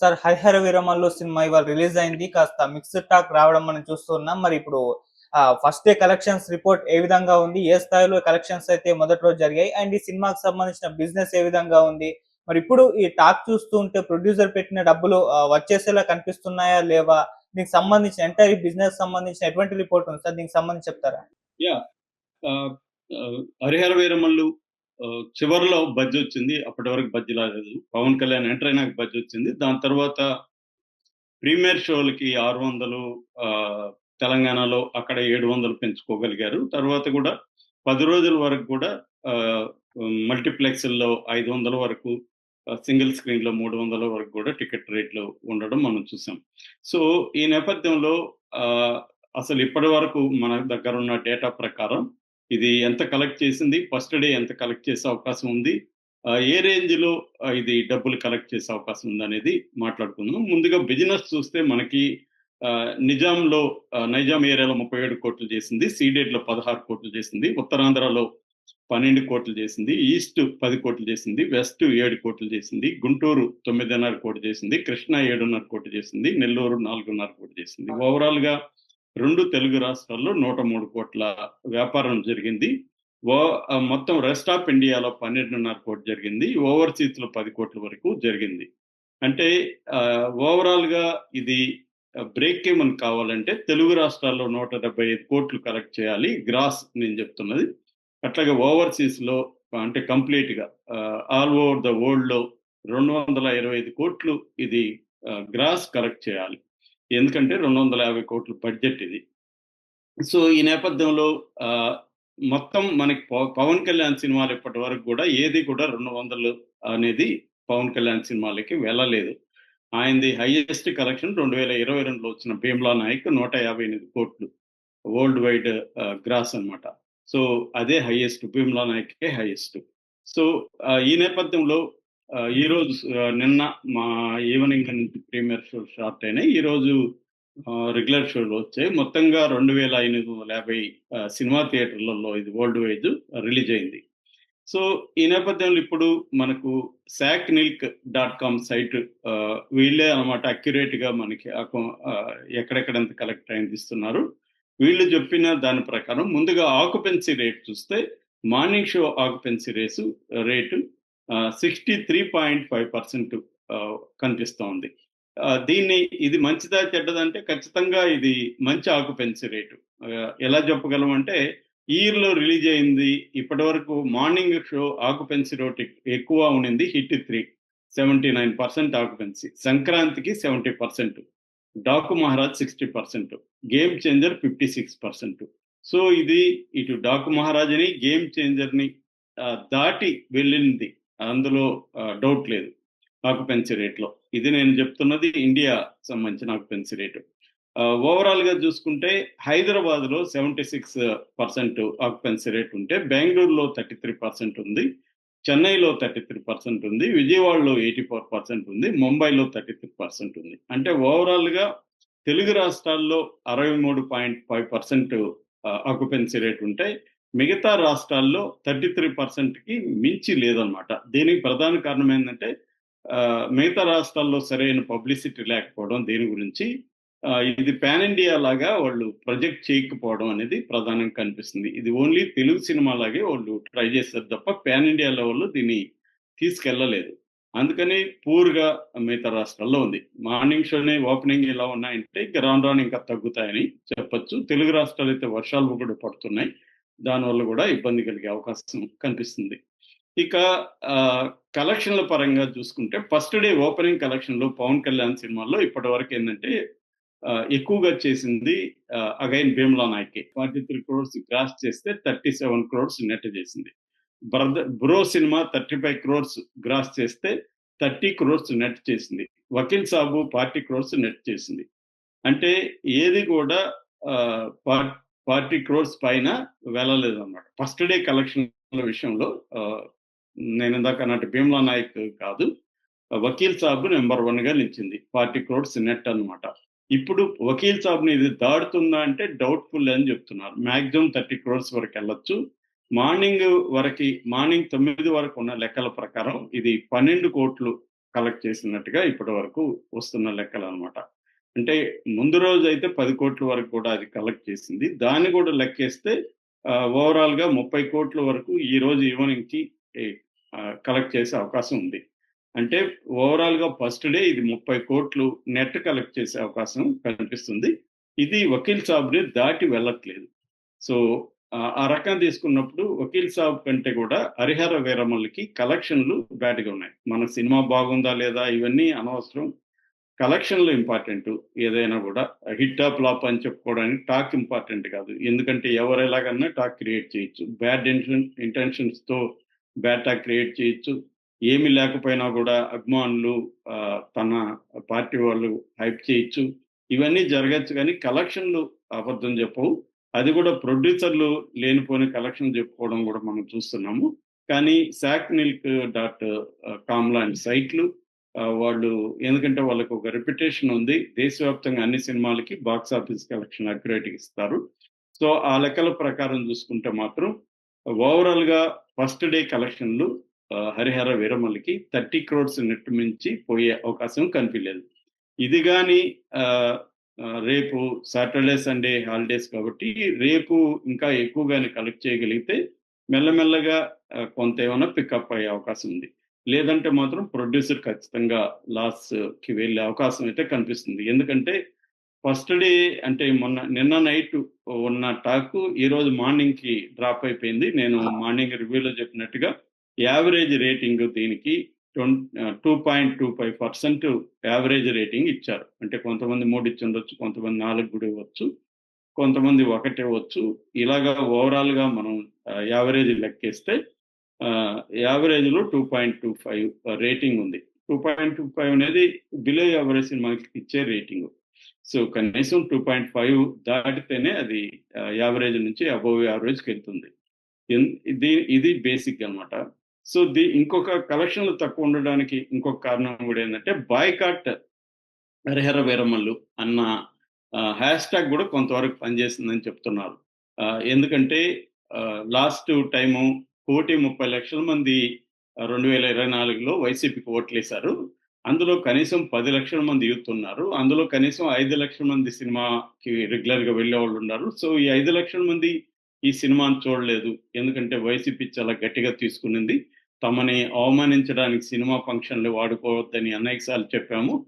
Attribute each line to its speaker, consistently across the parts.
Speaker 1: Sir Harihara Veeramallu cinema ఇవాళ release అయింది. కాస్త మిక్స్డ్ టాక్ రావడం మనం చూస్తున్నాం. మరి ఇప్పుడు ఫస్ట్ డే కలెక్షన్స్ రిపోర్ట్ ఏ విధంగా ఉంది? ఏ స్థాయిలో కలెక్షన్స్ అయితే మొదటి రోజు జరిగాయి? అండ్ ఈ సినిమాకి సంబంధించిన బిజినెస్ ఏ విధంగా ఉంది? మరి ఇప్పుడు ఈ టాక్ చూస్తూ ఉంటే ప్రొడ్యూసర్ పెట్టిన డబ్బులు వచ్చేసేలా కనిపిస్తున్నాయా? లేవా? దీనికి సంబంధించిన ఎంటైర్ బిజినెస్ సంబంధించిన ఎటువంటి రిపోర్ట్ ఉంది? సార్ దీనికి సంబంధించి చెప్తారా?
Speaker 2: యా హరిహర వీరమల్లు చివరిలో బజ్జి వచ్చింది. అప్పటి వరకు బజ్జి రాలేదు పవన్ కళ్యాణ్ ఎంటర్ అయినాక బజ్జి వచ్చింది. దాని తర్వాత ప్రీమియర్ షోలకి ఆరు వందలు తెలంగాణలో అక్కడ ఏడు వందలు పెంచుకోగలిగారు. తర్వాత కూడా పది రోజుల వరకు కూడా మల్టీప్లెక్స్ల్లో ఐదు వందల వరకు సింగిల్ స్క్రీన్లో మూడు వందల వరకు కూడా టికెట్ రేట్లు ఉండడం మనం చూసాం. సో ఈ నేపథ్యంలో అసలు ఇప్పటి వరకు మన దగ్గర ఉన్న డేటా ప్రకారం ఇది ఎంత కలెక్ట్ చేసింది? ఫస్ట్ డే ఎంత కలెక్ట్ చేసే అవకాశం ఉంది? ఏ రేంజ్లో ఇది డబ్బులు కలెక్ట్ చేసే అవకాశం ఉంది అనేది మాట్లాడుకుందాం. ముందుగా బిజినెస్ చూస్తే మనకి నిజాంలో నైజాం ఏరియాలో ముప్పై ఏడు కోట్లు చేసింది సీడెడ్లో పదహారు కోట్లు చేసింది ఉత్తరాంధ్రలో పన్నెండు కోట్లు చేసింది ఈస్ట్ పది కోట్లు చేసింది వెస్ట్ ఏడు కోట్లు చేసింది గుంటూరు తొమ్మిదిన్నర కోట్లు చేసింది కృష్ణా ఏడున్నర కోట్లు చేసింది నెల్లూరు నాలుగున్నర కోట్లు చేసింది. ఓవరాల్గా రెండు తెలుగు రాష్ట్రాల్లో నూట మూడు కోట్ల వ్యాపారం జరిగింది. ఓ మొత్తం రెస్ట్ ఆఫ్ ఇండియాలో పన్నెండున్నర కోట్లు జరిగింది. ఓవర్సీస్లో పది కోట్ల వరకు జరిగింది. అంటే ఓవరాల్గా ఇది బ్రేక్ ఏమని కావాలంటే తెలుగు రాష్ట్రాల్లో నూట డెబ్బై ఐదు కోట్లు కలెక్ట్ చేయాలి. గ్రాస్ నేను చెప్తున్నది. అట్లాగే ఓవర్సీస్లో అంటే కంప్లీట్గా ఆల్ ఓవర్ ద వరల్డ్లో రెండు వందల ఇరవై ఐదు కోట్లు ఇది గ్రాస్ కలెక్ట్ చేయాలి. ఎందుకంటే రెండు వందల యాభై కోట్ల బడ్జెట్ ఇది. సో ఈ నేపథ్యంలో ఆ, మొత్తం మనకి పవన్ కళ్యాణ్ సినిమాలు ఇప్పటి వరకు కూడా ఏది కూడా రెండు వందలు అనేది పవన్ కళ్యాణ్ సినిమాలకి వెళ్ళలేదు. ఆయనది హైయెస్ట్ కలెక్షన్ రెండు వేల ఇరవై రెండులో వచ్చిన భీమ్లా నాయక్ నూట యాభై ఎనిమిది కోట్లు వరల్డ్ వైడ్ గ్రాస్ అన్నమాట. సో అదే హైయెస్ట్ భీమ్లా నాయక్కే హైయెస్ట్. సో ఈ నేపథ్యంలో ఈరోజు ఈ రోజు నిన్న మా ఈవినింగ్ నుంచి ప్రీమియర్ షో స్టార్ట్ అయినాయి. ఈ రోజు రెగ్యులర్ షోలు వచ్చాయి. మొత్తంగా రెండు వేల ఎనిమిది వందల యాభై సినిమా థియేటర్లలో ఇది వరల్డ్ వైడ్ రిలీజ్ అయింది. సో ఈ నేపథ్యంలో ఇప్పుడు మనకు Sacnilk dot com site వీళ్ళే అనమాట అక్యురేట్గా మనకి అకౌ- కలెక్ట్ అయింది ఇస్తున్నారు. వీళ్ళు చెప్పిన దాని ప్రకారం ముందుగా ఆక్యుపెన్సీ రేట్ చూస్తే morning show occupancy race rate sixty three point five percent కనిపిస్తోంది. దీన్ని ఇది మంచిదా చెడ్డదంటే ఖచ్చితంగా ఇది మంచి ఆకుపెన్సీ రేటు. ఎలా చెప్పగలం అంటే రిలీజ్ అయింది ఇప్పటి వరకు మార్నింగ్ షో ఆకుపెన్సీ రేట్ ఎక్కువ ఉండింది hit three seventy nine percent occupancy సంక్రాంతికి seventy percent Daaku Maharaj sixty percent game changer fifty six percent. So ఇది ఇటు డాకు మహారాజ్ని గేమ్ చేంజర్ని దాటి వెళ్ళింది. అందులో డౌట్ లేదు. ఆక్యుపెన్సీ రేట్లో. ఇది నేను చెప్తున్నది ఇండియా సంబంధించిన ఆక్యుపెన్సీ రేటు. ఓవరాల్గా చూసుకుంటే హైదరాబాద్లో seventy six percent occupancy rate ఉంటే బెంగళూరులో థర్టీ త్రీ పర్సెంట్ ఉంది చెన్నైలో థర్టీ త్రీ పర్సెంట్ ఉంది విజయవాడలో ఎయిటీ ఫోర్ పర్సెంట్ ఉంది ముంబైలో థర్టీ త్రీ పర్సెంట్ ఉంది. అంటే ఓవరాల్గా తెలుగు రాష్ట్రాల్లో అరవై మూడు point five percent occupancy rate ఉంటే మిగతా రాష్ట్రాల్లో థర్టీ త్రీ కి మించి లేదనమాట దీనికి ప్రధాన కారణం ఏంటంటే మిగతా రాష్ట్రాల్లో సరైన పబ్లిసిటీ లేకపోవడం దీని గురించి ఇది పాన్ ఇండియా లాగా వాళ్ళు ప్రొజెక్ట్ చేయకపోవడం అనేది ప్రధానంగా కనిపిస్తుంది. ఇది ఓన్లీ తెలుగు సినిమా లాగే వాళ్ళు ట్రై చేస్తారు తప్ప పాన్ ఇండియా లెవెల్లో దీన్ని తీసుకెళ్ళలేదు. అందుకని పూర్గా మిగతా రాష్ట్రాల్లో ఉంది. మార్నింగ్ షోనే ఓపెనింగ్ ఎలా ఉన్నాయంటే ఇంకా రాను రాను ఇంకా తగ్గుతాయని చెప్పొచ్చు. తెలుగు రాష్ట్రాలు అయితే వర్షాలు కూడా పడుతున్నాయి. దానివల్ల కూడా ఇబ్బంది కలిగే అవకాశం కనిపిస్తుంది. ఇక కలెక్షన్ల పరంగా చూసుకుంటే ఫస్ట్ డే ఓపెనింగ్ కలెక్షన్లో పవన్ కళ్యాణ్ సినిమాల్లో ఇప్పటి వరకు ఏంటంటే ఎక్కువగా చేసింది అగైన్ భీమ్లా నాయకే. ఫార్టీ త్రీ క్రోర్స్ గ్రాస్ చేస్తే థర్టీ సెవెన్ క్రోర్స్ నెట్ చేసింది. Brother bro cinema thirty five crores gross చేస్తే థర్టీ క్రోర్స్ నెట్ చేసింది. Vakeel Saab forty crores net చేసింది. అంటే ఏది కూడా ఫార్టీ క్రోర్స్ పైన వెళ్ళలేదు అనమాట ఫస్ట్ డే కలెక్షన్ విషయంలో నేను ఇందాక అన్నట్టు భీమ్లా నాయక్ కాదు వకీల్ సాబ్ నెంబర్ వన్గా నిలిచింది. ఫార్టీ క్రోడ్స్ నెట్ అన్నమాట. ఇప్పుడు వకీల్ సాబ్ని ఇది దాడుతుందా అంటే డౌట్ఫుల్ అని చెప్తున్నారు. మ్యాక్సిమం థర్టీ క్రోర్స్ వరకు వెళ్ళొచ్చు. మార్నింగ్ వరకు మార్నింగ్ తొమ్మిది వరకు ఉన్న లెక్కల ప్రకారం ఇది పన్నెండు కోట్లు కలెక్ట్ చేసినట్టుగా ఇప్పటి వరకు వస్తున్న లెక్కలు అనమాట అంటే ముందు రోజు అయితే పది కోట్ల వరకు కూడా అది కలెక్ట్ చేసింది. దాన్ని కూడా లెక్కేస్తే ఓవరాల్గా ముప్పై కోట్ల వరకు ఈ రోజు ఈవినింగ్కి కలెక్ట్ చేసే అవకాశం ఉంది. అంటే ఓవరాల్గా ఫస్ట్ డే ఇది ముప్పై కోట్లు నెట్ కలెక్ట్ చేసే అవకాశం కనిపిస్తుంది. ఇది వకీల్ సాబ్ని దాటి వెళ్ళట్లేదు. సో ఆ రకం తీసుకున్నప్పుడు వకీల్ సాబ్ కంటే కూడా హరిహర వీరమల్లకి కలెక్షన్లు బ్యాడ్గా ఉన్నాయి. మన సినిమా బాగుందా లేదా ఇవన్నీ అనవసరం. కలెక్షన్లు ఇంపార్టెంట్. ఏదైనా కూడా హిట్ ఆఫ్ ఫ్లాప్ అని చెప్పుకోవడానికి టాక్ ఇంపార్టెంట్ కాదు. ఎందుకంటే ఎవరు ఎలాగన్నా టాక్ క్రియేట్ చేయొచ్చు. బ్యాడ్ ఇంటెన్షన్ ఇంటెన్షన్స్తో బ్యాడ్ టాక్ క్రియేట్ చేయొచ్చు. ఏమి లేకపోయినా కూడా అభిమానులు తన పార్టీ వాళ్ళు హైప్ చేయొచ్చు. ఇవన్నీ జరగచ్చు కానీ కలెక్షన్లు అబద్ధం చెప్పవు. అది కూడా ప్రొడ్యూసర్లు లేనిపోని కలెక్షన్ చెప్పుకోవడం కూడా మనం చూస్తున్నాము. కానీ శాక్ మిల్క్ డాట్ కామ్ లాంటి సైట్లు వాళ్ళు ఎందుకంటే వాళ్ళకు ఒక రెప్యుటేషన్ ఉంది. దేశవ్యాప్తంగా అన్ని సినిమాలకి బాక్స్ ఆఫీస్ కలెక్షన్ అక్యురేట్గా ఇస్తారు. సో ఆ లెక్కల ప్రకారం చూసుకుంటే మాత్రం ఓవరాల్గా ఫస్ట్ డే కలెక్షన్లు హరిహర వీరమల్లికి థర్టీ క్రోడ్స్ నెట్ మించి పోయే అవకాశం కనిపించలేదు. ఇది కానీ రేపు సాటర్డే సండే హాలిడేస్ కాబట్టి రేపు ఇంకా ఎక్కువగానే కలెక్ట్ చేయగలిగితే మెల్లమెల్లగా కొంత ఏమైనా పికప్ అయ్యే అవకాశం ఉంది. లేదంటే మాత్రం ప్రొడ్యూసర్ ఖచ్చితంగా లాస్కి వెళ్ళే అవకాశం అయితే కనిపిస్తుంది. ఎందుకంటే ఫస్ట్ డే అంటే మొన్న నిన్న నైట్ ఉన్న టాక్ ఈ రోజు మార్నింగ్కి డ్రాప్ అయిపోయింది. నేను మార్నింగ్ రివ్యూలో చెప్పినట్టుగా యావరేజ్ రేటింగ్ దీనికి two point two five percent average rating ఇచ్చారు. అంటే కొంతమంది మూడు ఇచ్చి ఉండొచ్చు కొంతమంది నాలుగు కూడా ఇవ్వచ్చు కొంతమంది ఒకటి ఇవ్వచ్చు ఇలాగా ఓవరాల్గా మనం యావరేజ్ లెక్కేస్తే యావరేజ్లో two point two five rating ఉంది. టూ పాయింట్ టూ ఫైవ్ అనేది బిలో యావరేజ్ సినిమాకి ఇచ్చే రేటింగ్ సో కనీసం టూ పాయింట్ ఫైవ్ దాటితేనే అది యావరేజ్ నుంచి అబోవ్ యావరేజ్కి వెళ్తుంది. ఇది ఇది బేసిక్ అనమాట సో ది ఇంకొక కలెక్షన్లు తక్కువ ఉండడానికి ఇంకొక కారణం కూడా ఏంటంటే బాయ్కాట్ హరిహర వీరమల్లు అన్న హ్యాష్ ట్యాగ్ కూడా కొంతవరకు పనిచేసిందని చెప్తున్నారు. ఎందుకంటే లాస్ట్ టైము కోటి ముప్పై లక్షల మంది రెండు వేల ఇరవై నాలుగులో వైసీపీకి ఓట్లేశారు. అందులో కనీసం పది లక్షల మంది యూత్ ఉన్నారు. అందులో కనీసం ఐదు లక్షల మంది సినిమాకి రెగ్యులర్గా వెళ్ళే వాళ్ళు ఉన్నారు. సో ఈ ఐదు లక్షల మంది ఈ సినిమాను చూడలేదు. ఎందుకంటే వైసీపీ చాలా గట్టిగా తీసుకునింది. తమని అవమానించడానికి సినిమా ఫంక్షన్లు వాడుకోవద్దని అనేకసార్లు చెప్పాము.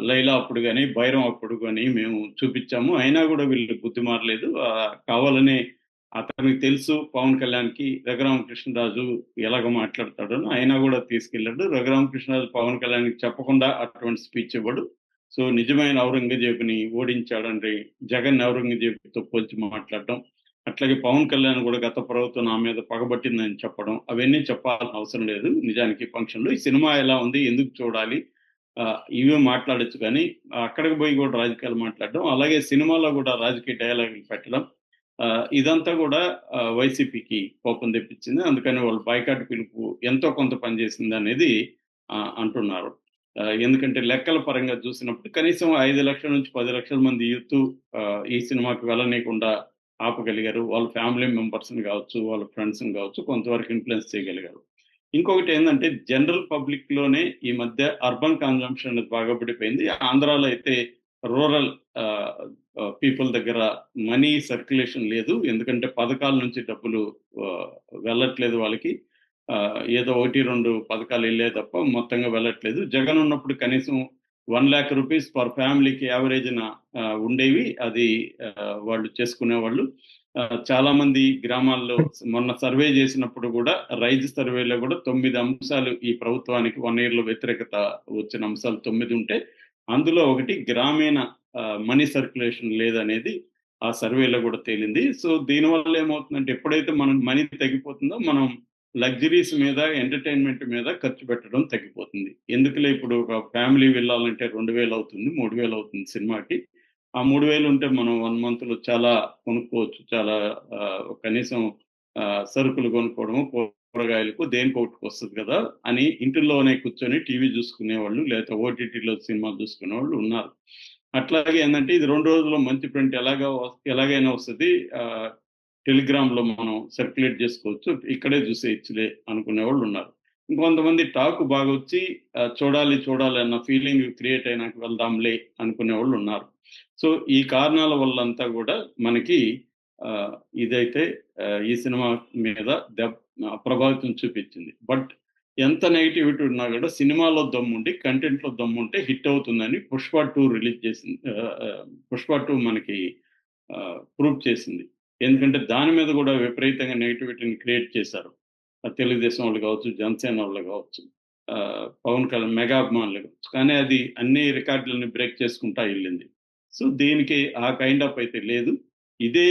Speaker 2: లైలా అప్పుడు కానీ భైరం అప్పుడు కానీ మేము చూపించాము. అయినా కూడా వీళ్ళు బుద్ధి మారలేదు. కావాలనే అతనికి తెలుసు పవన్ కళ్యాణ్కి రఘురామకృష్ణరాజు ఎలాగ మాట్లాడతాడో అయినా కూడా తీసుకెళ్ళాడు. రఘురామకృష్ణరాజు పవన్ కళ్యాణ్కి చెప్పకుండా అటువంటి స్పీచ్ ఇవ్వడు. సో నిజమైన ఔరంగజేబుని ఓడించాడంటే జగన్ ఔరంగజేబుతో పోల్చి మాట్లాడడం అట్లాగే పవన్ కళ్యాణ్ కూడా గత ప్రభుత్వం నా మీద పగబట్టిందని చెప్పడం అవన్నీ చెప్పాల్సిన అవసరం లేదు. నిజానికి ఫంక్షన్లో ఈ సినిమా ఎలా ఉంది ఎందుకు చూడాలి ఇవే మాట్లాడచ్చు కానీ అక్కడికి పోయి కూడా రాజకీయాలు మాట్లాడడం అలాగే సినిమాలో కూడా రాజకీయ డైలాగులు పెట్టడం ఇదంతా కూడా వైసీపీకి కోపం తెప్పించింది. అందుకని వాళ్ళు బైకాట్ పిలుపు ఎంతో కొంత పనిచేసింది అనేది అంటున్నారు. ఎందుకంటే లెక్కల పరంగా చూసినప్పుడు కనీసం ఐదు లక్షల నుంచి పది లక్షల మంది యూత్ ఈ సినిమాకి వెళ్ళనీయకుండా ఆపగలిగారు. వాళ్ళ ఫ్యామిలీ మెంబర్స్ని కావచ్చు వాళ్ళ ఫ్రెండ్స్ని కావచ్చు కొంతవరకు ఇన్ఫ్లుయెన్స్ చేయగలిగారు. ఇంకొకటి ఏంటంటే జనరల్ పబ్లిక్లోనే ఈ మధ్య అర్బన్ కన్జంప్షన్ అనేది బాగా పడిపోయింది. ఆంధ్రాలో అయితే రూరల్ పీపుల్ దగ్గర మనీ సర్క్యులేషన్ లేదు. ఎందుకంటే పథకాల నుంచి డబ్బులు వెళ్ళట్లేదు వాళ్ళకి. ఏదో ఒకటి రెండు పథకాలు వెళ్ళే తప్ప మొత్తంగా వెళ్ళట్లేదు. జగన్ ఉన్నప్పుడు కనీసం వన్ ల్యాక్ రూపీస్ పర్ ఫ్యామిలీకి యావరేజ్న ఉండేవి. అది వాళ్ళు చేసుకునేవాళ్ళు. చాలా మంది గ్రామాల్లో మొన్న సర్వే చేసినప్పుడు కూడా రైజ్ సర్వేలో కూడా తొమ్మిది అంశాలు ఈ ప్రభుత్వానికి వన్ ఇయర్లో వ్యతిరేకత వచ్చిన అంశాలు తొమ్మిది ఉంటే అందులో ఒకటి గ్రామీణ మనీ సర్క్యులేషన్ లేదనేది ఆ సర్వేలో కూడా తేలింది. సో దీనివల్ల ఏమవుతుందంటే ఎప్పుడైతే మనం మనీ తగ్గిపోతుందో మనం లగ్జరీస్ మీద ఎంటర్టైన్మెంట్ మీద ఖర్చు పెట్టడం తగ్గిపోతుంది. ఎందుకులే ఇప్పుడు ఒక ఫ్యామిలీ వెళ్ళాలంటే రెండు వేలు అవుతుంది మూడు వేలు అవుతుంది సినిమాకి. ఆ మూడు వేలు ఉంటే మనం వన్ మంత్లో చాలా కొనుక్కోవచ్చు చాలా కనీసం సరుకులు కొనుక్కోవడము కూరగాయలకు దేనికి ఒకటికి వస్తుంది కదా అని ఇంటిలోనే కూర్చొని టీవీ చూసుకునే వాళ్ళు లేదా ఓటీటీలో సినిమా చూసుకునే వాళ్ళు ఉన్నారు. అట్లాగే ఏంటంటే ఇది రెండు రోజుల్లో మంచి ప్రింట్ ఎలాగా ఎలాగైనా వస్తుంది. టెలిగ్రామ్లో మనం సర్క్యులేట్ చేసుకోవచ్చు. ఇక్కడే చూసేయచ్చులే అనుకునే వాళ్ళు ఉన్నారు. ఇంకొంతమంది టాక్ బాగా వచ్చి చూడాలి చూడాలి అన్న ఫీలింగ్ క్రియేట్ అయినాక వెళ్దాంలే అనుకునే వాళ్ళు ఉన్నారు. సో ఈ కారణాల వల్ల అంతా కూడా మనకి ఇదైతే ఈ సినిమా మీద దెబ్ ప్రభావితం చూపించింది. బట్ ఎంత నెగిటివిటీ ఉన్నా కూడా సినిమాలో దమ్ముండి కంటెంట్లో దమ్ముంటే హిట్ అవుతుందని పుష్ప టూ రిలీజ్ చేసింది. పుష్ప టూ మనకి ప్రూవ్ చేసింది. ఎందుకంటే దాని మీద కూడా విపరీతంగా నెగిటివిటీని క్రియేట్ చేశారు. తెలుగుదేశం వాళ్ళు కావచ్చు జనసేన వాళ్ళు కావచ్చు పవన్ కళ్యాణ్ మెగా అభిమానులు కావచ్చు. కానీ అది అన్ని రికార్డులని బ్రేక్ చేసుకుంటా వెళ్ళింది. సో దీనికి ఆ కైండ్ ఆఫ్ అయితే లేదు. ఇదే